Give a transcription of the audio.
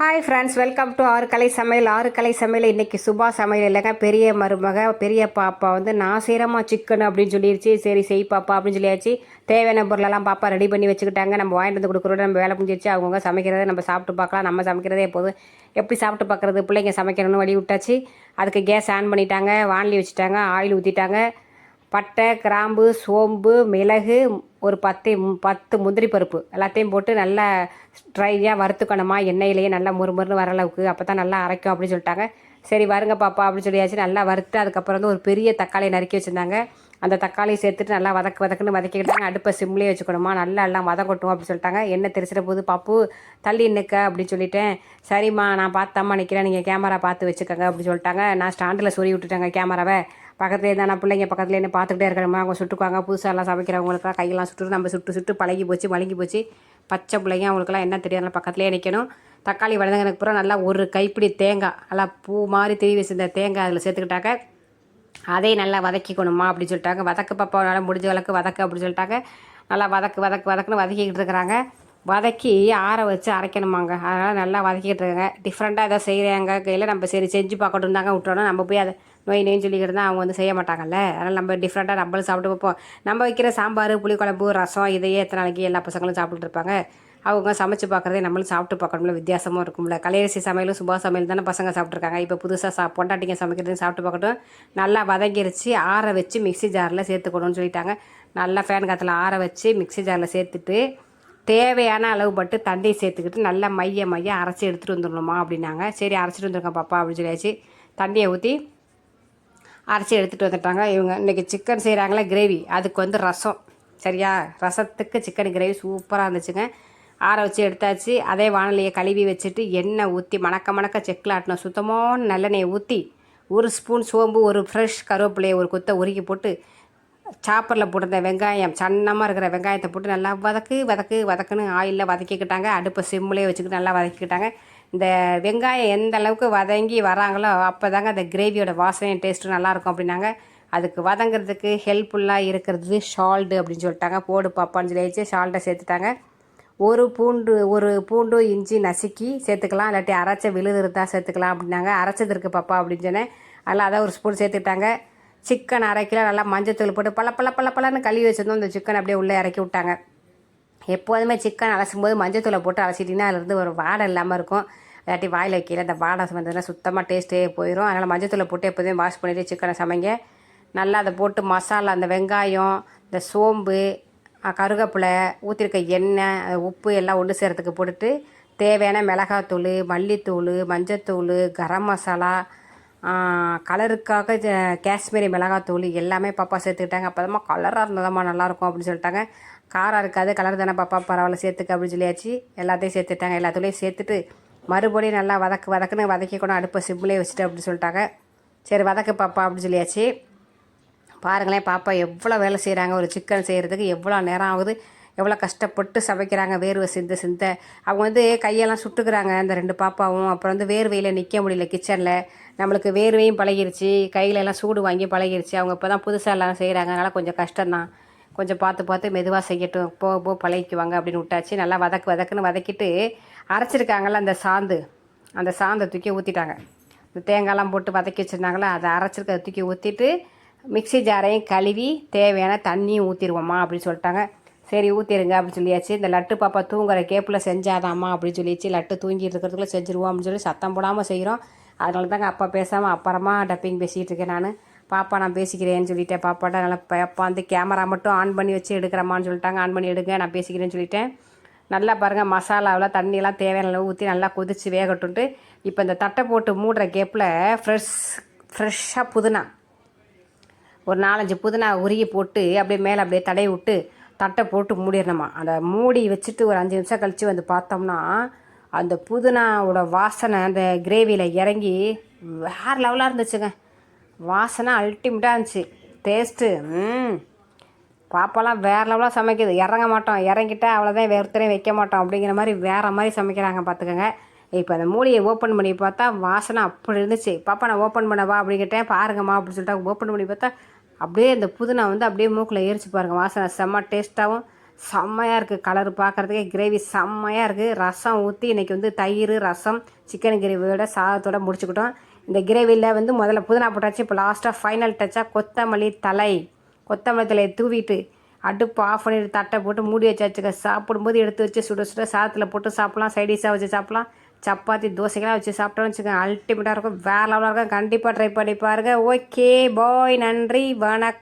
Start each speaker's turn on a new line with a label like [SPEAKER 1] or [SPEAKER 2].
[SPEAKER 1] Hi friends welcome to ஆறு கலை சமையல். ஆறு கலை சமையல் இன்றைக்கி சுபா சமையல் இல்லைங்க. பெரிய மருமக பெரிய பாப்பா வந்து நான் செய்கிறமா சிக்கன் அப்படின்னு சொல்லிடுச்சு சரி செய் பாப்பா அப்படின்னு சொல்லியாச்சு. தேவையான பொருளெல்லாம் பாப்பா ரெடி பண்ணி வச்சுக்கிட்டாங்க. நம்ம வாங்கிட்டு வந்து கொடுக்குறோம் நம்ம வேலை முடிஞ்சிருச்சு. அவங்கவுங்க சமைக்கிறத நம்ம சாப்பிட்டு பார்க்கலாம். நம்ம சமைக்கிறதே எப்போதும் எப்படி சாப்பிட்டு பார்க்குறது? பிள்ளைங்க சமைக்கணும்னு வழி விட்டாச்சு அதுக்கு கேஸ் ஆன் பண்ணிட்டாங்க. வானலி வச்சுட்டாங்க. ஆயில் ஊற்றிட்டாங்க பட்டை கிராம்பு சோம்பு மிளகு ஒரு பத்து பத்து முந்திரி பருப்பு. எல்லாத்தையும் போட்டு நல்லா ட்ரையாக வறுத்துக்கணுமா? எண்ணெயிலேயே நல்லா முறுமுறுன்னு வர அளவுக்கு. அப்போ தான் நல்லா அரைக்கும் அப்படின்னு சொல்லிட்டாங்க. சரி வருங்க பாப்பா அப்படின்னு சொல்லியாச்சு. நல்லா வறுத்து அதுக்கப்புறம் வந்து ஒரு பெரிய தக்காளியை நறுக்கி வச்சுருந்தாங்க. அந்த தக்காளியை சேர்த்துட்டு நல்லா வதக்கு வதக்குன்னு வதக்கிக்கிட்டாங்க. அடுப்பை சிம்லேயே வச்சுக்கணுமா? நல்லா எல்லாம் வதக்கட்டும் அப்படின்னு சொல்லிட்டாங்க. என்ன தெரிச்சிட போது பப்பு தள்ளி நிற்க அப்படின்னு சொல்லிட்டேன். சரிம்மா நான் பார்த்தாம்மா நிற்கிறேன் நீங்கள் கேமரா பார்த்து வச்சுக்கோங்க அப்படின்னு சொல்லிட்டாங்க. நான் ஸ்டாண்டில் சொல்லி விட்டுட்டாங்க கேமராவை. பக்கத்துலேயே தான் நான் பிள்ளைங்க பக்கத்துலேயே என்ன பார்த்துக்கிட்டே இருக்கணுமா? அவங்க சுட்டுக்குவாங்க. புதுசாக எல்லாம் சமைக்கிறவங்களுக்குலாம் கையெல்லாம் சுட்டு நம்ம சுட்டு சுட்டு பழகி போச்சு வழங்கி போச்சு. பச்சை பிள்ளைங்க அவங்களுக்குலாம் என்ன தெரியாது. பக்கத்துலேயே நிற்கணும் தக்காளி வளர்ந்தங்கனுக்கு அப்புறம் நல்லா ஒரு கைப்பிடி தேங்காய் நல்லா பூ மாதிரி திருவி வச்சிருந்த தேங்காய் அதில் சேர்த்துக்கிட்டாக்க அதே நல்லா வதக்கிக்கணுமா அப்படின்னு சொல்லிட்டாங்க. வதக்கு பாப்பாவால் முடிஞ்ச அளவுக்கு வதக்கு அப்படின்னு சொல்லிட்டாங்க. நல்லா வதக்கு வதக்கு வதக்குன்னு வதக்கிக்கிட்டு இருக்கிறாங்க. வதக்கி ஆற வச்சு அரைக்கணுமாங்க. அதனால் நல்லா வதக்கிட்டு இருக்காங்க. டிஃப்ரெண்ட்டாக எதாவது செய்கிறாங்க கையில் நம்ம சரி செஞ்சு பார்க்கட்டும் தாங்க விட்டோன்னா நம்ம போய் அதை நோய் நோயின்னு சொல்லிக்கிட்டு தான் அவங்க வந்து செய்ய மாட்டாங்கல்ல. அதனால் நம்ம டிஃப்ரெண்ட்டாக நம்மளும் சாப்பிட்டு பார்ப்போம். நம்ம வைக்கிற சாம்பார் புளிக்குழம்பு ரசம் இதையே எத்தனை நாளைக்கு எல்லா பசங்களும் சாப்பிட்டுட்டு இருப்பாங்க. அவங்க சமைச்சு பார்க்குறதே நம்மளும் சாப்பிட்டு பார்க்கணும்ல வித்தியாசமும் இருக்கும்ல. கலையரிசி சமையலும் சுபா சமையல் தானே பசங்க சாப்பிட்ருக்காங்க இப்போ புதுசாக சா பொண்டாட்டிங்க சமைக்கிறதையும் சாப்பிட்டு பார்க்கட்டும். நல்லா வதங்கிருச்சு. ஆற வச்சு மிக்ஸி ஜாரில் சேர்த்துக்கணும்னு சொல்லிட்டாங்க. நல்லா ஃபேன் காற்றுல ஆற வச்சு மிக்ஸி ஜாரில் சேர்த்துட்டு தேவையான அளவு பட்டு தண்ணியை சேர்த்துக்கிட்டு நல்லா மைய மைய அரைச்சி எடுத்துகிட்டு வந்துடணுமா அப்படின்னாங்க. சரி அரைச்சிட்டு வந்துருங்க பாப்பா அப்படின்னு சொல்லியாச்சு. தண்ணியை ஊற்றி அரைச்சி எடுத்துகிட்டு வந்துட்டாங்க. இவங்க இன்றைக்கி சிக்கன் செய்கிறாங்களே கிரேவி. அதுக்கு வந்து ரசம். சரியா? ரசத்துக்கு சிக்கன் கிரேவி சூப்பராக இருந்துச்சுங்க. ஆற வச்சு எடுத்தாச்சு. அதே வானலியை கழுவி வச்சுட்டு எண்ணெய் ஊற்றி மணக்க மணக்க செக்கில் ஆட்டினோம் சுத்தமான நல்லெண்ணெயை ஊற்றி ஒரு ஸ்பூன் சோம்பு ஒரு ஃப்ரெஷ் கருவேப்பிலையை ஒரு கொத்தை உருக்கி போட்டு சாப்பரில் போட்டிருந்த வெங்காயம் சன்னமாக இருக்கிற வெங்காயத்தை போட்டு நல்லா வதக்கு வதக்கு வதக்குன்னு ஆயிலில் வதக்கிக்கிட்டாங்க. அடுப்பை சிம்மிலே வச்சுக்கிட்டு நல்லா வதக்கிக்கிட்டாங்க. இந்த வெங்காயம் எந்த அளவுக்கு வதங்கி வராங்களோ அப்போ தாங்க அந்த கிரேவியோட வாசனையும் டேஸ்ட்டும் நல்லாயிருக்கும் அப்படின்னாங்க. அதுக்கு வதங்கிறதுக்கு ஹெல்ப்ஃபுல்லாக இருக்கிறது ஷால்டு அப்படின்னு சொல்லிட்டாங்க. போடு பாப்பான்னு சொல்லி வச்சு ஷால்ட்டை சேர்த்துட்டாங்க. ஒரு பூண்டு ஒரு பூண்டு இஞ்சி நசுக்கி சேர்த்துக்கலாம். இல்லாட்டி அரைச்ச விழுது இருந்தால் சேர்த்துக்கலாம் அப்படின்னாங்க. அரைச்சது இருக்குது பாப்பா அப்படின்னு சொன்னேன். அதில் அதை ஒரு ஸ்பூன் சேர்த்துக்கிட்டாங்க. சிக்கன் அரை கிலோ நல்லா மஞ்சத்தூள் போட்டு பல பல பல பலன்னு கழுவி வச்சிருந்தோம். அந்த சிக்கன் அப்படியே உள்ளே இறக்கி விட்டாங்க. எப்போதுமே சிக்கன் அலசும் போது மஞ்சத்தூளை போட்டு அலசிட்டிங்கன்னா அதுலேருந்து ஒரு வாடை இல்லாமல் இருக்கும். இல்லாட்டி வாயில் வைக்கல அந்த வாடை வந்ததுன்னா சுத்தமாக டேஸ்ட்டே போயிடும் அதனால் மஞ்சத்தூளை போட்டு எப்போதுமே வாஷ் பண்ணிவிட்டு சிக்கனை சமைங்க. நல்லா அதை போட்டு மசாலா அந்த வெங்காயம் இந்த சோம்பு கருகப்பிலை கருவேப்பிலை ஊற்றிருக்க எண்ணெய் உப்பு எல்லாம் ஒன்று சேர்த்துக்கு போட்டுட்டு தேவையான மிளகாத்தூள் மல்லித்தூள் மஞ்சத்தூள் கரம் மசாலா கலருக்காக காஷ்மீரி மிளகாத்தூள் எல்லாமே பாப்பா சேர்த்துக்கிட்டாங்க. அப்போ தான் கலராக இருந்ததாம்மா நல்லாயிருக்கும் அப்படின்னு சொல்லிட்டாங்க. காரம் இருக்காது கலர் தானே பாப்பா பரவாயில்ல சேர்த்துக்க அப்படின்னு சொல்லியாச்சு. எல்லாத்தையும் சேர்த்துட்டாங்க எல்லாத்துலேயும் சேர்த்துட்டு மறுபடியும் நல்லா வதக்கு வதக்குன்னு வதக்கிக்கணும் அடுப்பை சிம்லேயே வச்சுட்டு அப்படின்னு சொல்லிட்டாங்க. சரி வதக்கு பாப்பா அப்படின்னு சொல்லியாச்சு. பாருங்களேன் பாப்பா எவ்வளோ வேலை செய்கிறாங்க ஒரு சிக்கன் செய்கிறதுக்கு எவ்வளோ நேரம் ஆகுது எவ்வளோ கஷ்டப்பட்டு சமைக்கிறாங்க வேர்வை சிந்த சிந்த. அவங்க வந்து கையெல்லாம் சுட்டுக்கிறாங்க அந்த ரெண்டு பாப்பாவும். அப்புறம் வந்து வேர்வையில் நிற்க முடியல கிச்சனில் நம்மளுக்கு வேர்வையும் பழகிருச்சு கையிலெல்லாம் சூடு வாங்கி பழகிருச்சு. அவங்க இப்போ தான் புதுசாக எல்லாம் செய்கிறாங்க அதனால் கொஞ்சம் கஷ்டம்தான். கொஞ்சம் பார்த்து பார்த்து மெதுவாக செய்யட்டும் போக போக பழகிக்குவாங்க அப்படின்னு விட்டாச்சு. நல்லா வதக்கு வதக்குன்னு வதக்கிட்டு அரைச்சிருக்காங்கள அந்த சாந்து. அந்த சாந்தை தூக்கி ஊற்றிட்டாங்க இந்த தேங்காய்லாம் போட்டு வதக்கி வச்சுருந்தாங்களா அதை அரைச்சிருக்க தூக்கி ஊற்றிட்டு மிக்ஸி ஜாரையும் கழுவி தேவையான தண்ணியும் ஊற்றிடுவோம்மா அப்படின்னு சொல்லிட்டாங்க. சரி ஊற்றிடுங்க அப்படின்னு சொல்லியாச்சு. இந்த லட்டு பாப்பா தூங்குற கேப்பில் செஞ்சாதாம்மா அப்படின்னு சொல்லிச்சு லட்டு தூங்கிட்டு இருக்கிறதுக்குள்ள செஞ்சுருவோம் அப்படின்னு சொல்லி சத்தம் போடாமல் செய்கிறோம் அதனால தாங்க அப்பா பேசாமல் அப்புறமா டப்பிங் பேசிகிட்டு இருக்கேன் நான். பாப்பா நான் பேசிக்கிறேன்னு சொல்லிட்டேன். பாப்பாட்ட நல்லா பாப்பா வந்து கேமரா மட்டும் ஆன் பண்ணி வச்சு எடுக்கிறம்மான்னு சொல்லிட்டாங்க. ஆன் பண்ணி எடுங்க நான் பேசிக்கிறேன்னு சொல்லிட்டேன். நல்லா பாருங்கள் மசாலாவில் தண்ணியெல்லாம் தேவையான அளவு ஊற்றி நல்லா கொதித்து வேகட்டுன்ட்டு இப்போ இந்த தட்டை போட்டு மூடுற கேப்பில் ஃப்ரெஷ் ஃப்ரெஷ்ஷாக புதினா. ஒரு நாலஞ்சு புதினா உருகி போட்டு அப்படியே மேலே அப்படியே தடவி விட்டு தட்டை போட்டு மூடிடணுமா. அந்த மூடி வச்சுட்டு ஒரு அஞ்சு நிமிஷம் கழித்து வந்து பார்த்தோம்னா அந்த புதினாவோட வாசனை அந்த கிரேவியில் இறங்கி வேறு லெவலாக இருந்துச்சுங்க. வாசனை அல்டிமேட்டாக இருந்துச்சு. டேஸ்ட்டு பாப்பாலாம் வேறு லெவலாக சமைக்குது. இறங்க மாட்டோம். இறங்கிட்டா அவ்வளோதான் வேறுத்தனையும் வைக்க மாட்டோம் அப்படிங்கிற மாதிரி வேறு மாதிரி சமைக்கிறாங்க பார்த்துக்கோங்க. இப்போ அந்த மூடியை ஓப்பன் பண்ணி பார்த்தா வாசனை அப்படி இருந்துச்சு. பாப்பா நான் ஓப்பன் பண்ணவா? அப்படிங்கிட்டேன் பாருங்கம்மா அப்படின்னு சொல்லிட்டு ஓப்பன் பண்ணி பார்த்தா அப்படியே இந்த புதினா வந்து அப்படியே மூக்கில் ஏறிச்சு பாருங்கள் வாசனை செம்ம டேஸ்ட்டாகவும் செம்மையாக இருக்குது கலர் பார்க்குறதுக்கே கிரேவி செம்மையாக இருக்குது ரசம் ஊற்றி இன்றைக்கி வந்து தயிர் ரசம் சிக்கன் கிரேவியோட சாதத்தோட முடிச்சுக்கிட்டோம். இந்த கிரேவியில் வந்து முதல்ல புதினா போட்டாச்சு. இப்போ லாஸ்ட்டாக ஃபைனல் டச்சாக கொத்தமல்லி தலை கொத்தமல்லி தலையை தூவிட்டு அடுப்பு ஆஃப் பண்ணிட்டு தட்டை போட்டு மூடி வச்சாச்சுக்க சாப்பிடும்போது எடுத்து வச்சு சுட சுட சாதத்தில் போட்டு சாப்பிட்லாம். சைடிஷாக வச்சு சாப்பிட்லாம். சப்பாத்தி தோசைக்கெல்லாம் வச்சு சாப்பிட்டோம்னு வச்சுக்கோங்க. அல்டிமேட்டாக இருக்கும். வேற லெவலாக இருக்கும். கண்டிப்பாக ட்ரை பண்ணி பாருங்கள் ஓகே பாய் நன்றி வணக்கம்.